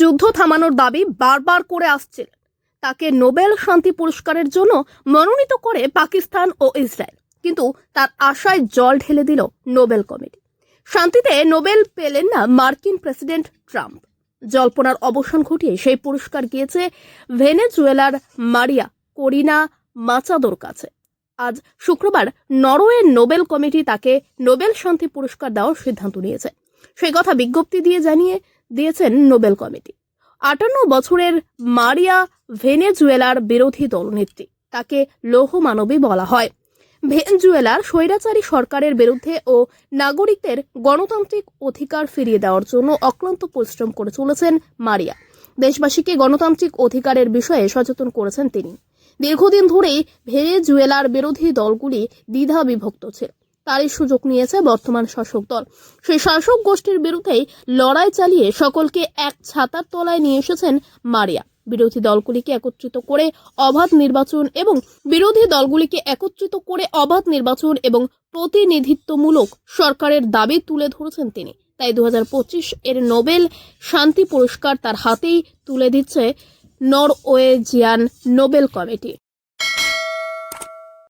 যুদ্ধ থামানোর দাবি বারবার করে আসছিলেন তাকে নোবেল শান্তি পুরস্কারের জন্য মনোনীত করে পাকিস্তান ও ইসরায়েল। কিন্তু তার আশায় জল ঢেলে দিল নোবেল কমিটি। শান্তিতে নোবেল পেলেন না মার্কিন প্রেসিডেন্ট ট্রাম্প। জল্পনার অবসান ঘটিয়ে সেই পুরস্কার গিয়েছে ভেনেজুয়েলার মারিয়া করিনা মাচাদোর কাছে। আজ শুক্রবার নরওয়ের নোবেল কমিটি তাকে নোবেল শান্তি পুরস্কার দেওয়ার সিদ্ধান্ত নিয়েছে। সেই কথা বিজ্ঞপ্তি দিয়ে জানিয়ে দিয়েছেন নোবেল কমিটি। আটান্ন বছরের মারিয়া ভেনেজুয়েলার বিরোধী দলনেত্রী, তাকে লৌহ মানবী বলা হয়। ভেনজুয়েলার স্বৈরাচারী সরকারের বিরুদ্ধে ও নাগরিকদের গণতান্ত্রিক অধিকার ফিরিয়ে দেওয়ার জন্য অক্লান্ত পরিশ্রম করে চলেছেন মারিয়া। দেশবাসীকে গণতান্ত্রিক অধিকারের বিষয়ে সচেতন করেছেন তিনি। দীর্ঘদিন ধরেই ভেনেজুয়েলার বিরোধী দলগুলি দ্বিধা বিভক্ত ছিল। তারই সুযোগ নিয়েছে বর্তমান শাসক দল। সেই শাসক গোষ্ঠীর বিরুদ্ধেই লড়াই চালিয়ে সকলকে এক ছাতার তলায় নিয়ে এসেছেন মারিয়া। বিরোধী দলগুলিকে একত্রিত করে অবাধ নির্বাচন এবং বিরোধী দলগুলিকে একত্রিত করে অবাধ নির্বাচন এবং প্রতিনিধিত্বমূলক সরকারের দাবি তুলে ধরেছেন তিনি। তাই দু হাজার পঁচিশ এর নোবেল শান্তি পুরস্কার তার হাতেই তুলে দিচ্ছে নরওয়েজিয়ান নোবেল কমিটি।